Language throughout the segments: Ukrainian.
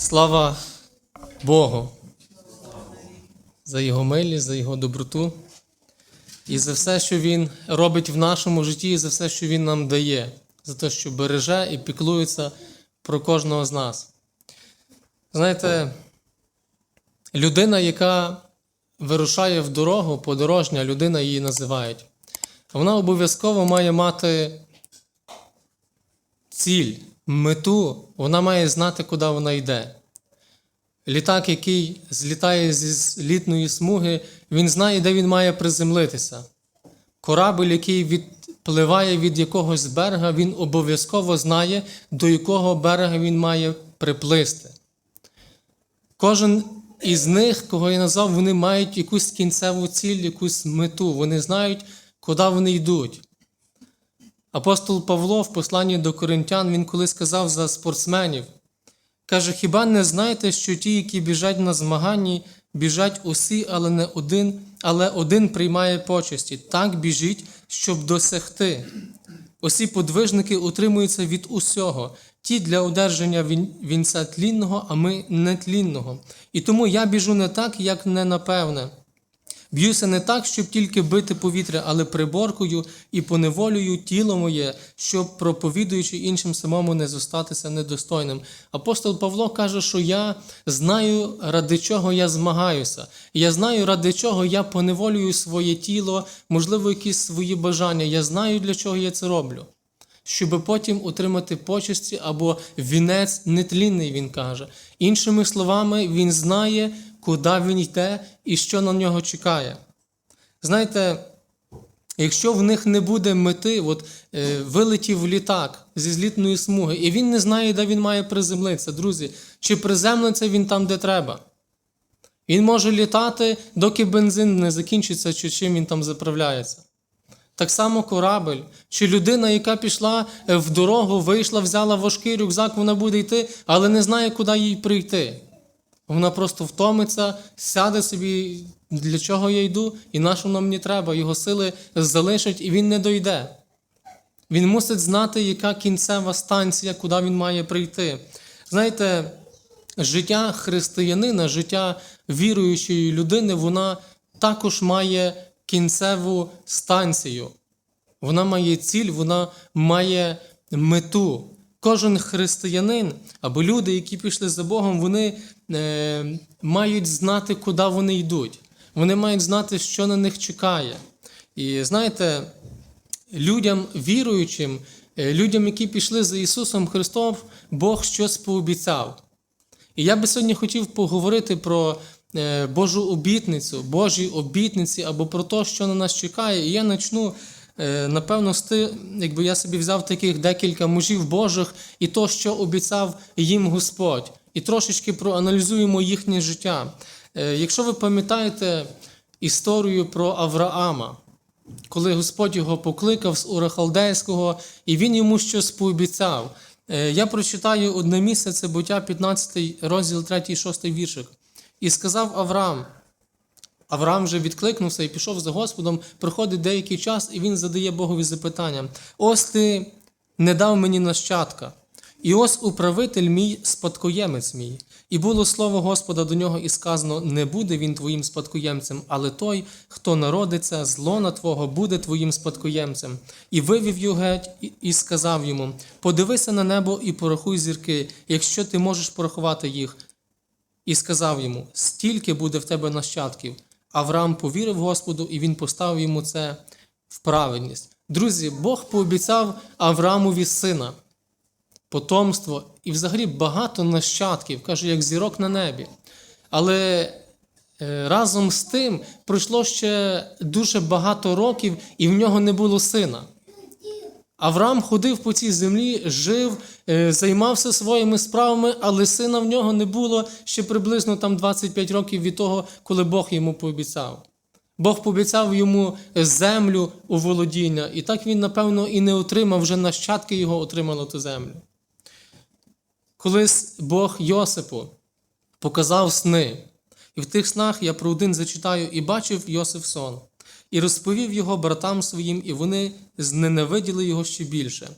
Слава Богу за Його милість, за Його доброту і за все, що Він робить в нашому житті, і за все, що Він нам дає, за те, що береже і піклується про кожного з нас. Знаєте, людина, яка вирушає в дорогу, подорожня, людина її називають, вона обов'язково має мати ціль, мету, вона має знати, куди вона йде. Літак, який злітає зі злітної смуги, він знає, де він має приземлитися. Корабль, який відпливає від якогось берега, він обов'язково знає, до якого берега він має приплисти. Кожен із них, кого я назвав, вони мають якусь кінцеву ціль, якусь мету. Вони знають, куди вони йдуть. Апостол Павло в посланні до коринтян він коли сказав за спортсменів, каже: Хіба не знаєте, що ті, які біжать на змаганні, біжать усі, але не один, але один приймає почесті. Так біжіть, щоб досягти. Усі подвижники утримуються від усього, ті для одержання вінця тлінного, а ми нетлінного. І тому я біжу не так, як не напевне. Б'юся не так, щоб тільки бити повітря, але приборкою і поневолюю тіло моє, щоб, проповідуючи іншим самому, не зостатися недостойним. Апостол Павло каже, що я знаю, ради чого я змагаюся. Я знаю, ради чого я поневолюю своє тіло, можливо, якісь свої бажання. Я знаю, для чого я це роблю. Щоб потім отримати почесті або вінець нетлінний, він каже. Іншими словами, він знає, куди він йде і що на нього чекає. Знаєте, якщо в них не буде мети, от е, вилетів літак зі злітної смуги, і він не знає, де він має приземлитися, друзі, чи приземлиться він там, де треба. Він може літати, доки бензин не закінчиться, чи чим він там заправляється. Так само корабель, чи людина, яка пішла е, в дорогу, вийшла, взяла важкий рюкзак, вона буде йти, але не знає, куди їй прийти. Вона просто втомиться, сяде собі, для чого я йду, і на що воно мені треба. Його сили залишать, і він не дойде. Він мусить знати, яка кінцева станція, куди він має прийти. Знаєте, життя християнина, життя віруючої людини, вона також має кінцеву станцію. Вона має ціль, вона має мету. Кожен християнин або люди, які пішли за Богом, вони е, мають знати, куди вони йдуть. Вони мають знати, що на них чекає. І знаєте, людям віруючим, е, людям, які пішли за Ісусом Христом, Бог щось пообіцяв. І я би сьогодні хотів поговорити про е, Божу обітницю, Божі обітниці або про те, що на нас чекає. І я почну, е, напевно, з ти, якби я собі взяв таких декілька мужів Божих і то, що обіцяв їм Господь. І трошечки проаналізуємо їхнє життя. Е, Якщо ви пам'ятаєте історію про Авраама, коли Господь його покликав з Ура Халдейського, і він йому щось пообіцяв. Е, Я прочитаю одне місце, це буття 15 розділ 3 6 віршик. І сказав Авраам. Авраам вже відкликнувся і пішов за Господом. Проходить деякий час, і він задає Богові запитання: Ось ти не дав мені нащадка, і ось управитель мій спадкоємець мій. І було слово Господа до нього, і сказано: Не буде він твоїм спадкоємцем, але той, хто народиться з лона твого, буде твоїм спадкоємцем. І вивів його геть і сказав йому: Подивися на небо і порахуй зірки, якщо ти можеш порахувати їх. І сказав йому: стільки буде в тебе нащадків. Авраам повірив Господу, і він поставив йому це в праведність. Друзі, Бог пообіцяв Авраамові сина, потомство і взагалі багато нащадків, каже, як зірок на небі. Але е, разом з тим пройшло ще дуже багато років, і в нього не було сина. Авраам ходив по цій землі, жив, е, займався своїми справами, але сина в нього не було ще приблизно там 25 років від того, коли Бог йому пообіцяв. Бог пообіцяв йому землю у володіння, і так він, напевно, і не отримав, вже нащадки його отримали ту землю. Колись Бог Йосипу показав сни, і в тих снах я про один зачитаю, і бачив Йосиф сон, і розповів його братам своїм, і вони зненавиділи його ще більше.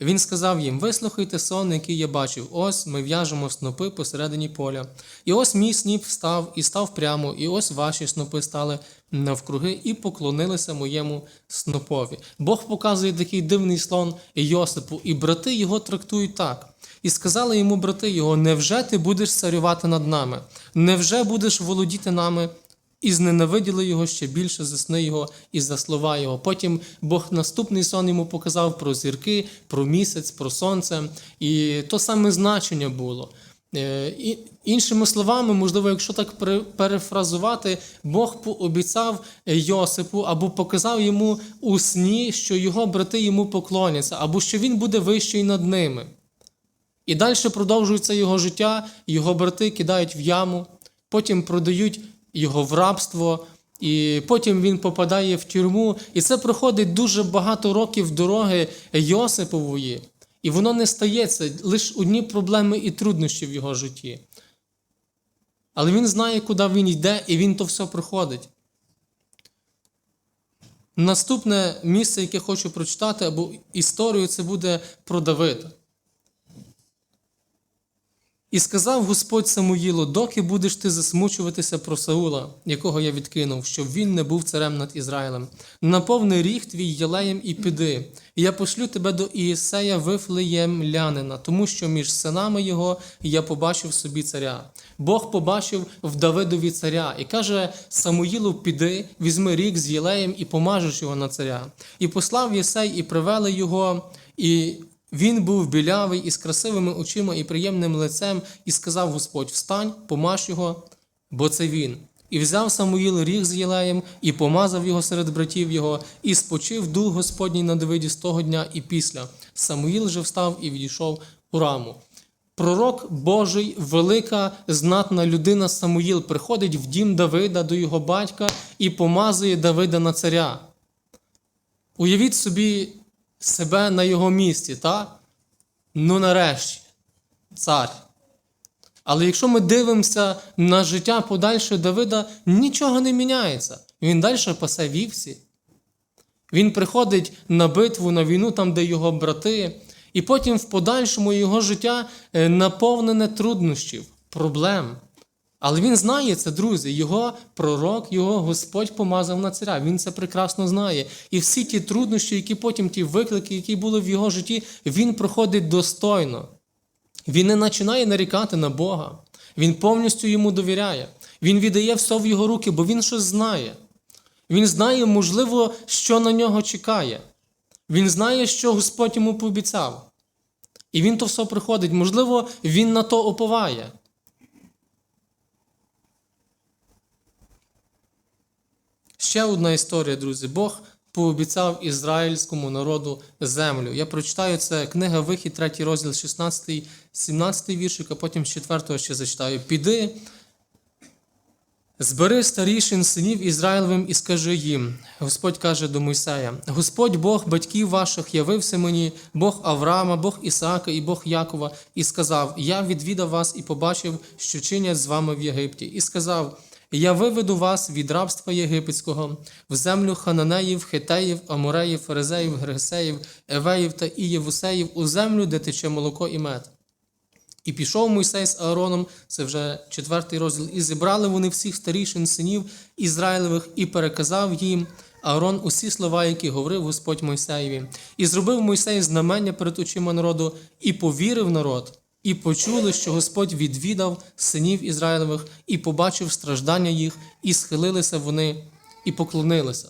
Він сказав їм: Вислухайте сон, який я бачив. Ось ми в'яжемо снопи посередині поля. І ось мій сніп встав і став прямо, і ось ваші снопи стали навкруги і поклонилися моєму снопові. Бог показує такий дивний слон Йосипу, і брати його трактують так. І сказали йому брати його: Невже ти будеш царювати над нами? Невже будеш володіти нами? І зненавиділи його ще більше за сни його і за слова його. Потім Бог наступний сон йому показав про зірки, про місяць, про сонце. І то саме значення було. Е, і- Іншими словами, можливо, якщо так перефразувати, Бог пообіцяв Йосипу або показав йому у сні, що його брати йому поклоняться, або що він буде вищий над ними. І далі продовжується його життя, його брати кидають в яму, потім продають його в рабство, і потім він попадає в тюрму. І це проходить дуже багато років дороги Йосипової. І воно не стається лише одні проблеми і труднощі в його житті. Але він знає, куди він йде, і він то все проходить. Наступне місце, яке хочу прочитати, або історію, це буде про Давида. І сказав Господь Самуїлу, доки будеш ти засмучуватися про Саула, якого я відкинув, щоб він не був царем над Ізраїлем. Наповни ріг твій єлеєм і піди, я пошлю тебе до Ієсея Вифлеємлянина, тому що між синами його я побачив собі царя. Бог побачив в Давидові царя і каже Самуїлу: піди, візьми ріг з єлеєм і помажеш його на царя. І послав Єсей, і привели його. і він був білявий із красивими очима і приємним лицем, і сказав Господь: Встань, помаж його, бо це він. І взяв Самуїл ріг з Єлеєм, і помазав його серед братів його, і спочив дух Господній на Давиді з того дня і після. Самуїл же встав і відійшов у раму. Пророк Божий, велика знатна людина Самуїл приходить в дім Давида до його батька і помазує Давида на царя. Уявіть собі себе на його місці, так? Ну нарешті, цар. Але якщо ми дивимося на життя подальше Давида, нічого не міняється. Він далі пасе вівці. Він приходить на битву, на війну, там, де його брати, і потім в подальшому його життя е, наповнене труднощів, проблем. Але він знає це, друзі. Його пророк, його Господь помазав на царя. Він це прекрасно знає. І всі ті труднощі, які потім ті виклики, які були в його житті, він проходить достойно. Він не починає нарікати на Бога. Він повністю йому довіряє. Він віддає все в його руки, бо він щось знає. Він знає, можливо, що на нього чекає. Він знає, що Господь йому пообіцяв. І він то все приходить. Можливо, він на то оповає. Ще одна історія, друзі. Бог пообіцяв ізраїльському народу землю. Я прочитаю це книга Вихід, 3 розділ, 16, 17 віршик, а потім з 4 ще зачитаю. Піди, збери старішин синів Ізраїлевим і скажи їм. Господь каже до Мойсея: Господь Бог батьків ваших явився мені, Бог Авраама, Бог Ісаака і Бог Якова, і сказав: Я відвідав вас і побачив, що чинять з вами в Єгипті, і сказав. Я виведу вас від рабства єгипетського в землю хананеїв, хитеїв, амуреїв, фаризеїв, гресеїв, евеїв та ієвусеїв, у землю, де тече молоко і мед. І пішов Мойсей з Аароном, це вже четвертий розділ, і зібрали вони всіх старішин синів Ізраїлевих і переказав їм Аарон усі слова, які говорив Господь Мойсеєві. І зробив Мойсей знамення перед очима народу, і повірив народ, і почули, що Господь відвідав синів Ізраїлевих, і побачив страждання їх, і схилилися вони, і поклонилися.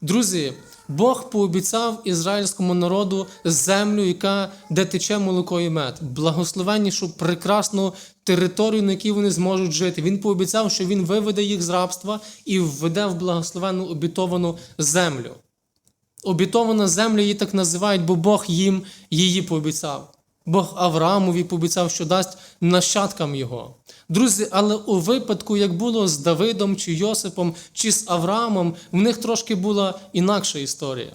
Друзі, Бог пообіцяв ізраїльському народу землю, яка де тече молоко і мед, благословеннішу, прекрасну територію, на якій вони зможуть жити. Він пообіцяв, що він виведе їх з рабства і введе в благословенну обітовану землю. Обітована земля її так називають, бо Бог їм її пообіцяв. Бог Авраамові пообіцяв, що дасть нащадкам його. Друзі, але у випадку, як було з Давидом чи Йосипом, чи з Авраамом, в них трошки була інакша історія.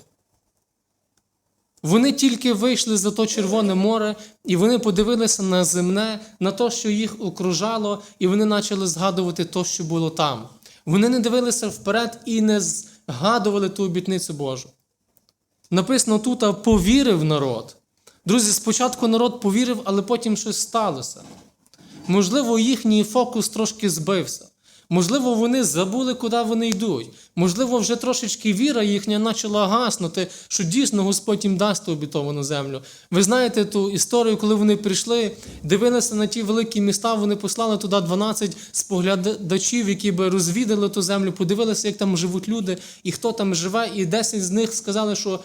Вони тільки вийшли за то Червоне море, і вони подивилися на земне, на те, що їх окружало, і вони почали згадувати те, що було там. Вони не дивилися вперед і не згадували ту обітницю Божу. Написано тут, повірив народ. Друзі, спочатку народ повірив, але потім щось сталося. Можливо, їхній фокус трошки збився. Можливо, вони забули, куди вони йдуть. Можливо, вже трошечки віра їхня почала гаснути, що дійсно Господь їм дасть обітовану землю. Ви знаєте ту історію, коли вони прийшли, дивилися на ті великі міста, вони послали туди 12 споглядачів, які би розвідали ту землю, подивилися, як там живуть люди і хто там живе, і 10 з них сказали, що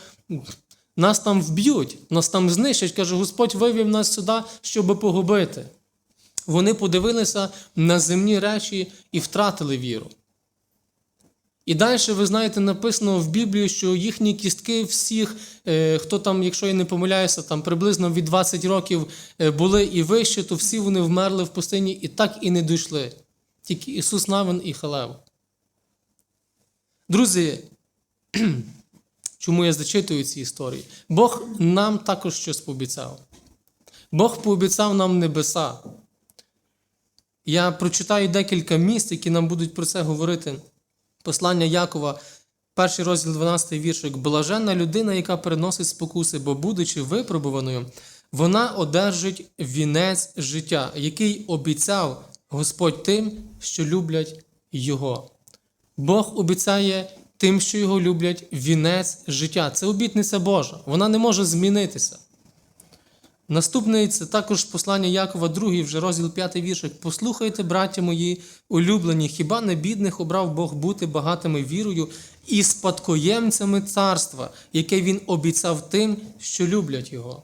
нас там вб'ють, нас там знищать. Каже, Господь вивів нас сюди, щоб погубити. Вони подивилися на земні речі і втратили віру. І далі, ви знаєте, написано в Біблії, що їхні кістки всіх, е, хто там, якщо я не помиляюся, там приблизно від 20 років е, були і вище, то всі вони вмерли в пустині і так і не дійшли. Тільки Ісус Навин і Халев. Друзі, чому я зачитую ці історії? Бог нам також щось пообіцяв. Бог пообіцяв нам небеса. Я прочитаю декілька місць, які нам будуть про це говорити. Послання Якова, перший розділ 12 віршик. Блаженна людина, яка переносить спокуси, бо, будучи випробуваною, вона одержить вінець життя, який обіцяв Господь тим, що люблять Його. Бог обіцяє тим, що його люблять, вінець життя. Це обітниця Божа. Вона не може змінитися. Наступний це також послання Якова, 2, вже розділ 5 віршик. Послухайте, браття мої улюблені, хіба не бідних обрав Бог бути багатими вірою і спадкоємцями царства, яке він обіцяв тим, що люблять його.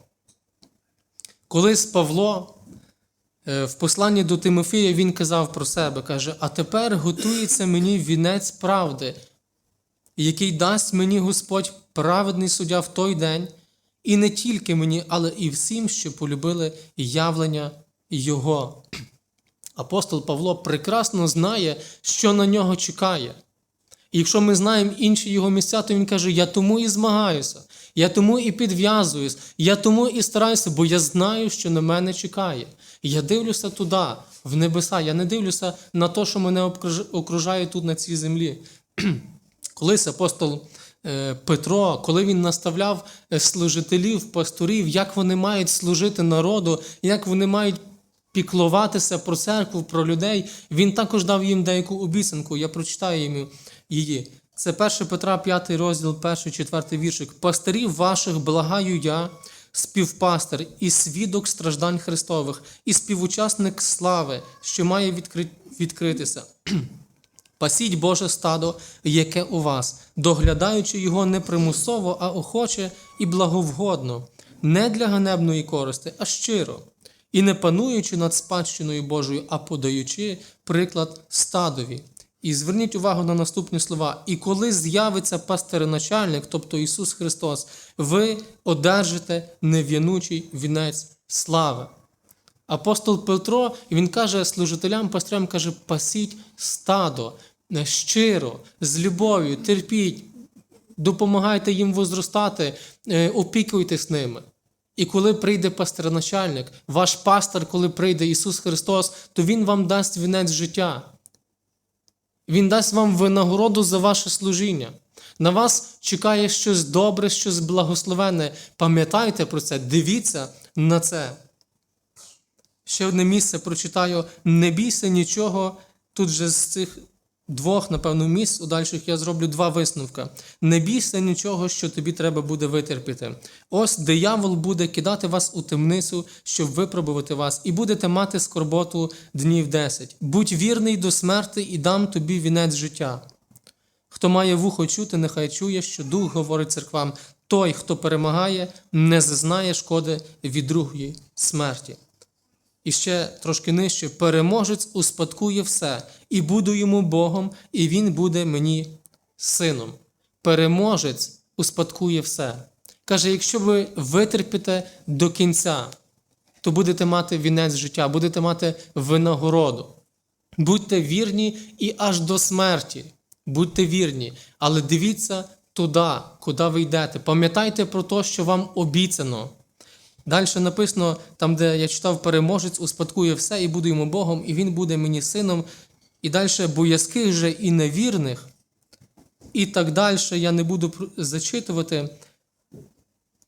Колись Павло е, в посланні до Тимофія він казав про себе, каже: А тепер готується мені вінець правди, який дасть мені Господь праведний суддя в той день. І не тільки мені, але і всім, що полюбили явлення Його. Апостол Павло прекрасно знає, що на нього чекає. І якщо ми знаємо інші його місця, то він каже: Я тому і змагаюся, я тому і підв'язуюсь, я тому і стараюся, бо я знаю, що на мене чекає. Я дивлюся туди, в небеса. Я не дивлюся на те, що мене окружає тут на цій землі. Колись апостол е, Петро, коли він наставляв е, служителів, пасторів, як вони мають служити народу, як вони мають піклуватися про церкву, про людей, він також дав їм деяку обіцянку. Я прочитаю їм її. Це 1 Петра, 5 розділ, 1, 4 віршик. Пастирів ваших благаю я, співпастир і свідок страждань Христових, і співучасник слави, що має відкри... відкритися. Пасіть Боже стадо, яке у вас, доглядаючи його не примусово, а охоче і благовгодно, не для ганебної користи, а щиро, і не пануючи над спадщиною Божою, а подаючи приклад стадові. І зверніть увагу на наступні слова. І коли з'явиться пастиреначальник, тобто Ісус Христос, ви одержите нев'янучий вінець слави. Апостол Петро, він каже служителям, пастирям, каже, пасіть стадо щиро, з любов'ю, терпіть, допомагайте їм возростати, е, опікуйтесь ними. І коли прийде пастирначальник, ваш пастор, коли прийде Ісус Христос, то Він вам дасть вінець життя. Він дасть вам винагороду за ваше служіння. На вас чекає щось добре, щось благословенне. Пам'ятайте про це, дивіться на це. Ще одне місце прочитаю: не бійся нічого. Тут же з цих двох, напевно, місць у дальших я зроблю два висновка. Не бійся нічого, що тобі треба буде витерпіти. Ось диявол буде кидати вас у темницю, щоб випробувати вас, і будете мати скорботу днів десять. Будь вірний до смерти і дам тобі вінець життя. Хто має вухо чути, нехай чує, що дух говорить церквам. Той, хто перемагає, не зазнає шкоди від другої смерті. І ще трошки нижче, переможець успадкує все, і буду йому Богом, і він буде мені сином. Переможець успадкує все. Каже: якщо ви витерпите до кінця, то будете мати вінець життя, будете мати винагороду. Будьте вірні і аж до смерті. Будьте вірні, але дивіться туди, куди ви йдете. Пам'ятайте про те, що вам обіцяно. Далі написано, там, де я читав, переможець, успадкує все і буду йому Богом, і він буде мені сином. І далі боязких же і невірних. І так далі я не буду зачитувати.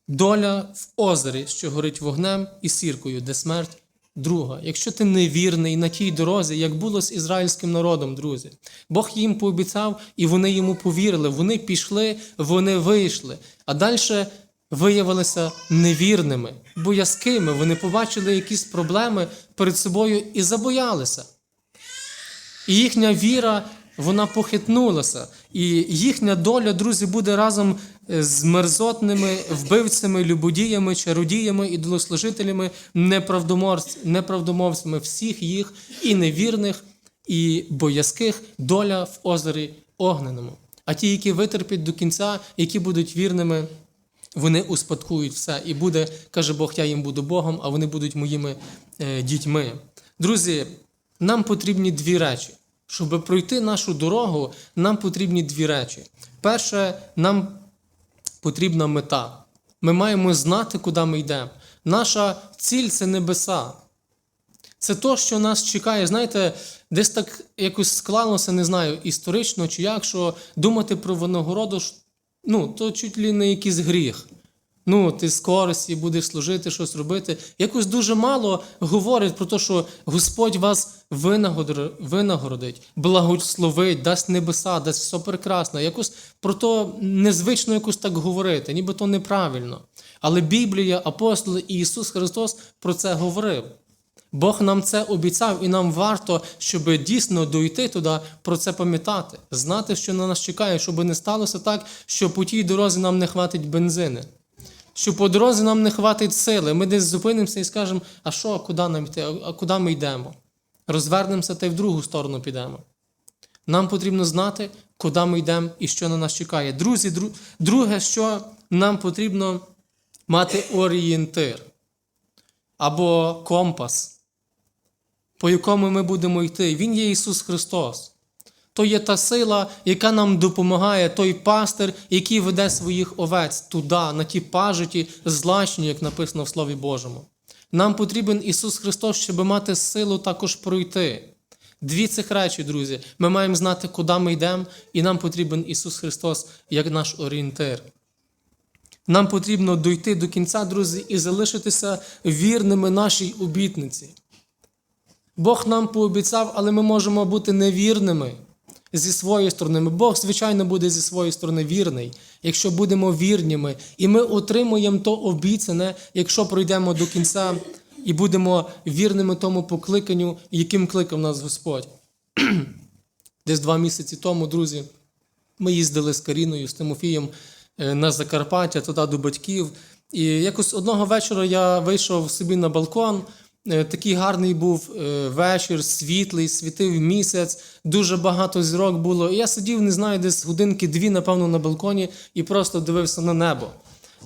доля в озері, що горить вогнем і сіркою, де смерть друга. Якщо ти невірний на тій дорозі, як було з ізраїльським народом, друзі, Бог їм пообіцяв, і вони йому повірили. Вони пішли, вони вийшли. А далі виявилися невірними, боязкими. Вони побачили якісь проблеми перед собою і забоялися. І їхня віра, вона похитнулася. І їхня доля, друзі, буде разом е, з мерзотними вбивцями, любодіями, чародіями, ідолослужителями, неправдомовць- неправдомовцями всіх їх і невірних, і боязких доля в озері огненому. А ті, які витерпять до кінця, які будуть вірними, вони успадкують все. І буде, каже Бог, я їм буду Богом, а вони будуть моїми е, дітьми. Друзі, нам потрібні дві речі. Щоб пройти нашу дорогу, нам потрібні дві речі. Перше, нам потрібна мета. Ми маємо знати, куди ми йдемо. Наша ціль це небеса. Це то, що нас чекає. Знаєте, десь так якось склалося, не знаю, історично чи як, що думати про винагороду, ну, то чуть ли не якийсь гріх. Ну, ти з користі будеш служити, щось робити. Якось дуже мало говорять про те, що Господь вас винагородить, благословить, дасть небеса, дасть все прекрасно. Якось про то незвично якось так говорити, ніби то неправильно. Але Біблія, апостоли і Ісус Христос про це говорив. Бог нам це обіцяв, і нам варто, щоб дійсно дойти туди, про це пам'ятати, знати, що на нас чекає, щоб не сталося так, що по тій дорозі нам не хватить бензини. Що по дорозі нам не хватить сили. Ми десь зупинимося і скажемо, а що, куди нам йти, а- а куди ми йдемо? Розвернемося та й в другу сторону підемо. Нам потрібно знати, куди ми йдемо і що на нас чекає. Друзі, дру- друге, що нам потрібно мати орієнтир або компас, по якому ми будемо йти. Він є Ісус Христос. То є та сила, яка нам допомагає, той пастир, який веде своїх овець туди, на ті пажиті, злачні, як написано в Слові Божому. Нам потрібен Ісус Христос, щоб мати силу також пройти. Дві цих речі, друзі. Ми маємо знати, куди ми йдемо, і нам потрібен Ісус Христос як наш орієнтир. Нам потрібно дойти до кінця, друзі, і залишитися вірними нашій обітниці. Бог нам пообіцяв, але ми можемо бути невірними зі своєї сторони. Бог, звичайно, буде зі своєї сторони вірний, якщо будемо вірніми. І ми отримуємо то обіцяне, якщо пройдемо до кінця і будемо вірними тому покликанню, яким кликав нас Господь. Десь два місяці тому, друзі, ми їздили з Каріною, з Тимофієм е, на Закарпаття, туди до батьків. І якось одного вечора я вийшов собі на балкон. Е, Такий гарний був е, вечір, світлий, світив місяць, дуже багато зірок було. Я сидів, не знаю, десь годинки дві, напевно, на балконі і просто дивився на небо.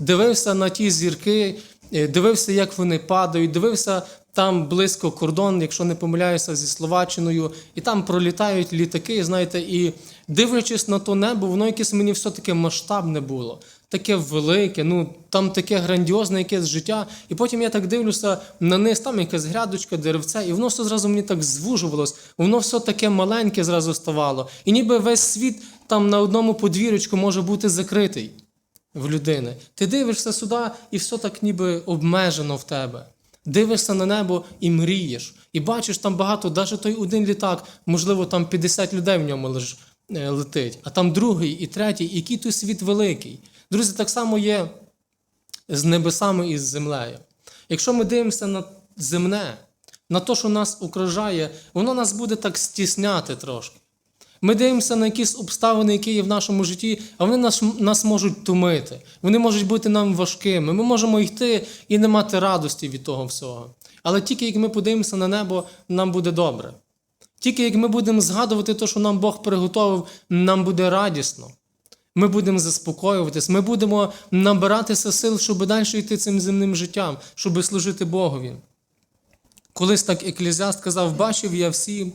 Дивився на ті зірки, е, дивився, як вони падають, дивився там близько кордон, якщо не помиляюся, зі Словаччиною, і там пролітають літаки, знаєте, і дивлячись на то небо, воно якесь мені все таке масштабне було, таке велике, ну там таке грандіозне якесь життя. І потім я так дивлюся на низ, там якась грядочка, деревце, і воно все зразу мені так звужувалось, воно все таке маленьке зразу ставало. І ніби весь світ там на одному подвір'ячку може бути закритий в людини. Ти дивишся сюди, і все так ніби обмежено в тебе. Дивишся на небо і мрієш. І бачиш там багато, навіть той один літак, можливо, там 50 людей в ньому лиш, е, летить, а там другий і третій, який той світ великий. Друзі, так само є з небесами і з землею. Якщо ми дивимося на земне, на те, що нас окружає, воно нас буде так стісняти трошки. Ми дивимося на якісь обставини, які є в нашому житті, а вони нас, нас можуть тумити. Вони можуть бути нам важкими. Ми можемо йти і не мати радості від того всього. Але тільки як ми подивимося на небо, нам буде добре. Тільки як ми будемо згадувати те, що нам Бог приготовив, нам буде радісно. Ми будемо заспокоюватись, ми будемо набиратися сил, щоб далі йти цим земним життям, щоб служити Богові. Колись так еклезіаст казав, бачив я всі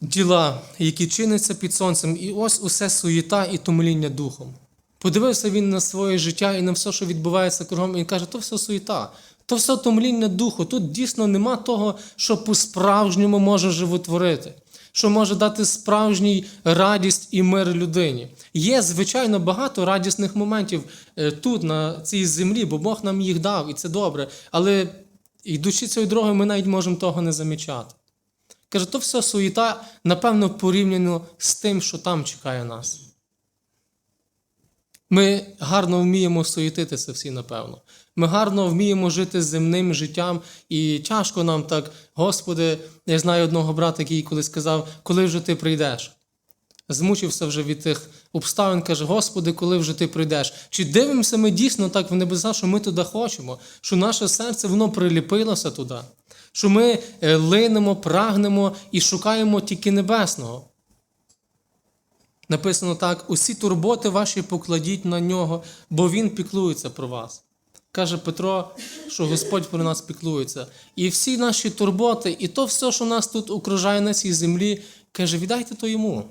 діла, які чиняться під сонцем, і ось усе суєта і томління духом. Подивився він на своє життя і на все, що відбувається кругом, і каже, то все суєта, то все томління духу. Тут дійсно нема того, що по-справжньому може животворити, що може дати справжній радість і мир людині. Є, звичайно, багато радісних моментів е, тут, на цій землі, бо Бог нам їх дав, і це добре. Але йдучи цією дорогою, ми навіть можемо того не замічати. Каже, то все суєта, напевно, порівняно з тим, що там чекає нас. Ми гарно вміємо суєтитися всі, напевно. Ми гарно вміємо жити земним життям, і тяжко нам так, Господи, я знаю одного брата, який колись сказав, коли вже ти прийдеш. Змучився вже від тих обставин, каже, Господи, коли вже ти прийдеш. Чи дивимося ми дійсно так в небеса, що ми туди хочемо, що наше серце воно приліпилося туди, що ми е, линемо, прагнемо і шукаємо тільки небесного. Написано так: усі турботи ваші покладіть на нього, бо Він піклується про вас. Каже Петро, що Господь про нас піклується. І всі наші турботи, і то все, що нас тут окружає на цій землі, каже, віддайте то йому.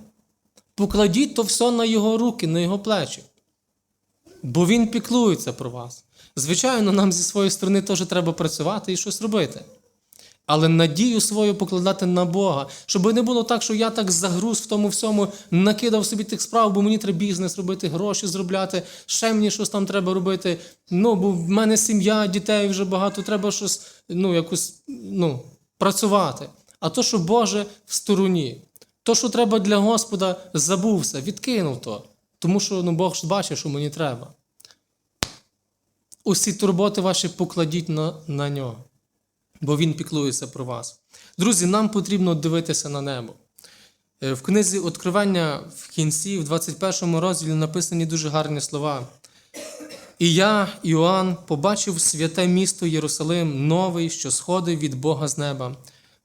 Покладіть то все на його руки, на його плечі. Бо він піклується про вас. Звичайно, нам зі своєї сторони теж треба працювати і щось робити. Але надію свою покладати на Бога, щоб не було так, що я так загруз в тому всьому, накидав собі тих справ, бо мені треба бізнес робити, гроші зробляти, ще мені щось там треба робити. Ну, бо в мене сім'я, дітей вже багато, треба щось ну, якось, ну, працювати. А то, що Боже в стороні, то, що треба для Господа, забувся, відкинув то. Тому що ну, Бог ж бачить, що мені треба. Усі турботи ваші покладіть на, на нього бо Він піклується про вас. Друзі, нам потрібно дивитися на небо. Е, В книзі Откривання в кінці, в 21 розділі, написані дуже гарні слова. І я, Іоанн, побачив святе місто Єрусалим, новий, що сходив від Бога з неба,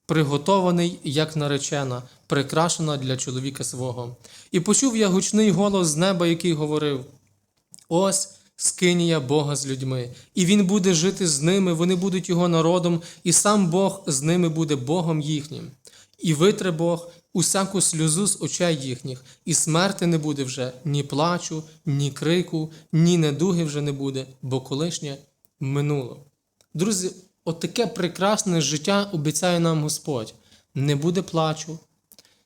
приготований, як наречена, прикрашена для чоловіка свого. І почув я гучний голос з неба, який говорив: Ось скинія Бога з людьми, і Він буде жити з ними, вони будуть його народом, і сам Бог з ними буде Богом їхнім. І витре Бог усяку сльозу з очей їхніх, і смерти не буде вже ні плачу, ні крику, ні недуги вже не буде, бо колишнє минуло. Друзі, отаке прекрасне життя обіцяє нам Господь. Не буде плачу,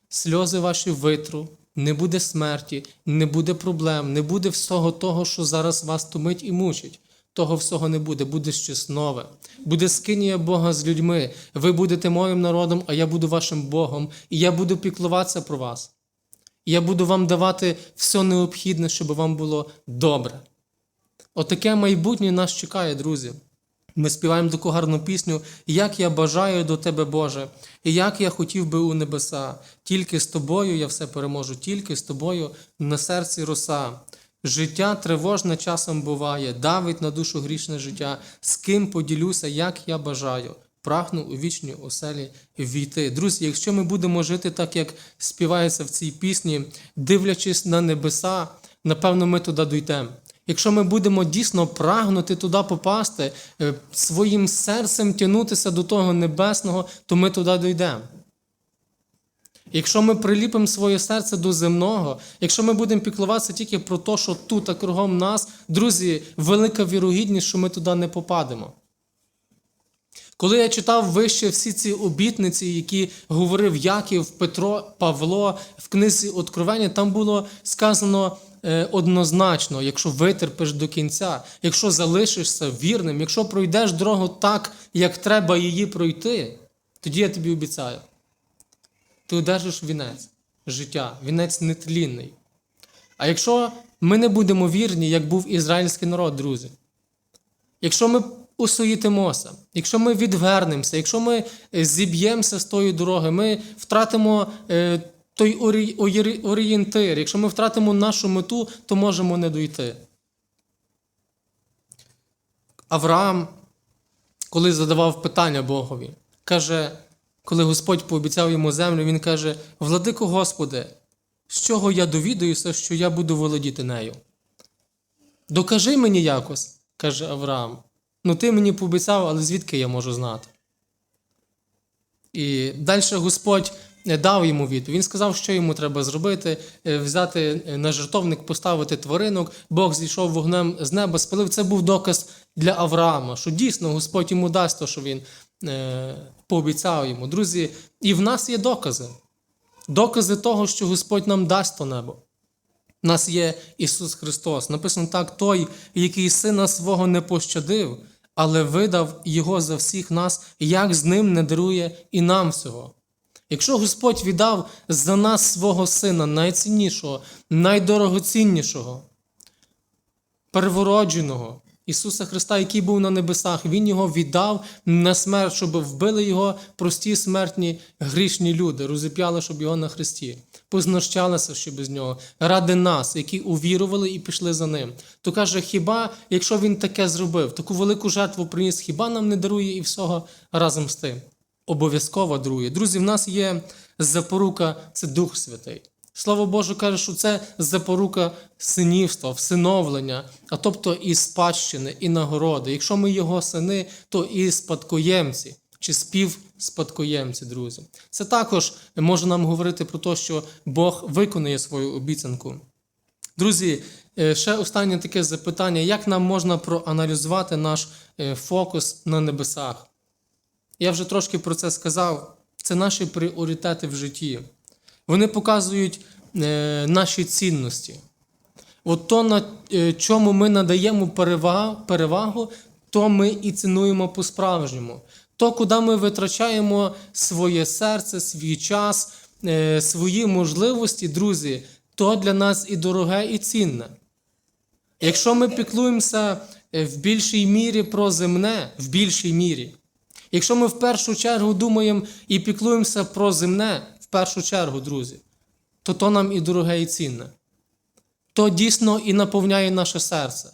сльози ваші витру, не буде смерті, не буде проблем, не буде всього того, що зараз вас томить і мучить. Того всього не буде, буде щось нове. Буде скинія Бога з людьми. Ви будете моїм народом, а я буду вашим Богом, і я буду піклуватися про вас. І я буду вам давати все необхідне, щоб вам було добре. Отаке майбутнє нас чекає, друзі. Ми співаємо таку гарну пісню, як я бажаю до тебе, Боже, і як я хотів би у небеса. Тільки з тобою я все переможу, тільки з тобою на серці роса. Життя тривожне часом буває, давить на душу грішне життя, з ким поділюся, як я бажаю. Прагну у вічні оселі війти. Друзі, якщо ми будемо жити так, як співається в цій пісні, дивлячись на небеса, напевно, ми туди дійдемо. Якщо ми будемо дійсно прагнути туди попасти, е, своїм серцем тягнутися до того небесного, то ми туди дійдемо. Якщо ми приліпимо своє серце до земного, якщо ми будемо піклуватися тільки про те, що тут, а кругом нас, друзі, велика вірогідність, що ми туди не попадемо. Коли я читав вище всі ці обітниці, які говорив Яків, Петро, Павло в книзі Откровення, там було сказано е, однозначно, якщо витерпиш до кінця, якщо залишишся вірним, якщо пройдеш дорогу так, як треба її пройти, тоді я тобі обіцяю. Ти одержиш вінець життя, вінець нетлінний. А якщо ми не будемо вірні, як був ізраїльський народ, друзі, якщо ми усуїтимося, якщо ми відвернемося, якщо ми е, зіб'ємося з тої дороги, ми втратимо е, той орі- орі- орієнтир, якщо ми втратимо нашу мету, то можемо не дойти. Авраам, коли задавав питання Богові, каже, коли Господь пообіцяв йому землю, він каже: Владико Господи, з чого я довідаюся, що я буду володіти нею? Докажи мені якось, каже Авраам. Ну, ти мені пообіцяв, але звідки я можу знати? І далі Господь дав йому відповідь. Він сказав, що йому треба зробити: е, взяти е, на жертовник, поставити тваринок. Бог зійшов вогнем з неба, спалив. Це був доказ для Авраама, що дійсно Господь йому дасть те, що він е, пообіцяв йому. Друзі, і в нас є докази. докази того, що Господь нам дасть то небо. У нас є Ісус Христос. Написано так: Той, який сина свого не пощадив, але видав Його за всіх нас, як з ним не дарує і нам всього. Якщо Господь віддав за нас свого Сина найціннішого, найдорогоціннішого, первородженого Ісуса Христа, який був на небесах, Він його віддав на смерть, щоб вбили його прості смертні грішні люди, розіп'яли, щоб його на хресті, познущалися ще без нього, ради нас, які увірували і пішли за ним. То каже, хіба, якщо він таке зробив, таку велику жертву приніс, хіба нам не дарує і всього разом з тим? Обов'язково дарує. Друзі, в нас є запорука, це Дух Святий. Слово Боже каже, що це запорука синівства, всиновлення, а тобто і спадщини, і нагороди. Якщо ми його сини, то і спадкоємці чи співспадкоємці, друзі. Це також може нам говорити про те, що Бог виконує свою обіцянку. Друзі, е, ще останнє таке запитання: як нам можна проаналізувати наш е, фокус на небесах? Я вже трошки про це сказав. Це наші пріоритети в житті. Вони показують е, наші цінності. От то, на чому ми надаємо перевагу, то ми і цінуємо по-справжньому. То, куди ми витрачаємо своє серце, свій час, е, свої можливості, друзі, то для нас і дороге, і цінне. Якщо ми піклуємося е, в більшій мірі про земне, в більшій мірі, якщо ми в першу чергу думаємо і піклуємося про земне, в першу чергу, друзі, то то нам і дороге, і цінне. То дійсно і наповняє наше серце.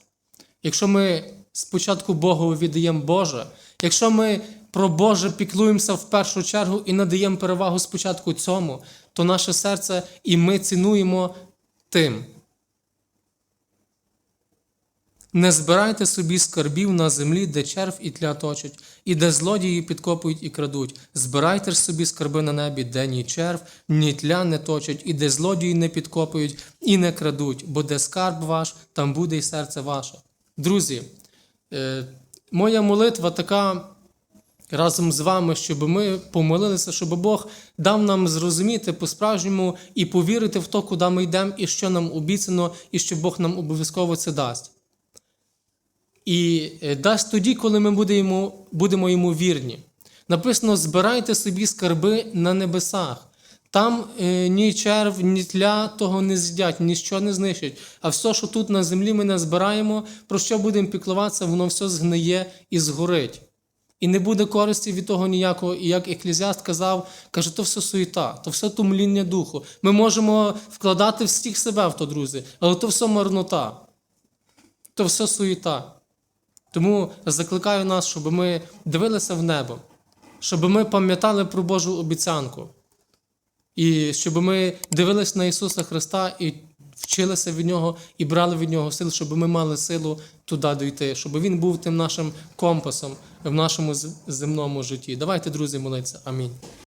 Якщо ми спочатку Богу віддаємо Боже, якщо ми про Боже піклуємося в першу чергу і надаємо перевагу спочатку цьому, то наше серце і ми цінуємо тим. Не збирайте собі скарбів на землі, де черв і тля точать, і де злодії підкопують і крадуть. Збирайте ж собі скарби на небі, де ні черв, ні тля не точать, і де злодії не підкопують і не крадуть, бо де скарб ваш, там буде й серце ваше. Друзі, е, моя молитва така разом з вами, щоб ми помолилися, щоб Бог дав нам зрозуміти по-справжньому і повірити в то, куди ми йдемо, і що нам обіцяно, і що Бог нам обов'язково це дасть. І е, дасть тоді, коли ми будемо, будемо йому вірні. Написано: збирайте собі скарби на небесах. Там е, ні черв, ні тля того не з'їдять, ніщо не знищать. А все, що тут на землі ми не збираємо, про що будемо піклуватися, воно все згниє і згорить. І не буде користі від того ніякого. І як еклезіаст казав, каже, то все суєта, то все тумління духу. Ми можемо вкладати всіх себе в то, друзі, але то все марнота, то все суєта. Тому закликаю нас, щоб ми дивилися в небо, щоб ми пам'ятали про Божу обіцянку, і щоб ми дивилися на Ісуса Христа і вчилися від Нього і брали від Нього сил, щоб ми мали силу туди дійти, щоб Він був тим нашим компасом в нашому земному житті. Давайте, друзі, молитися. Амінь.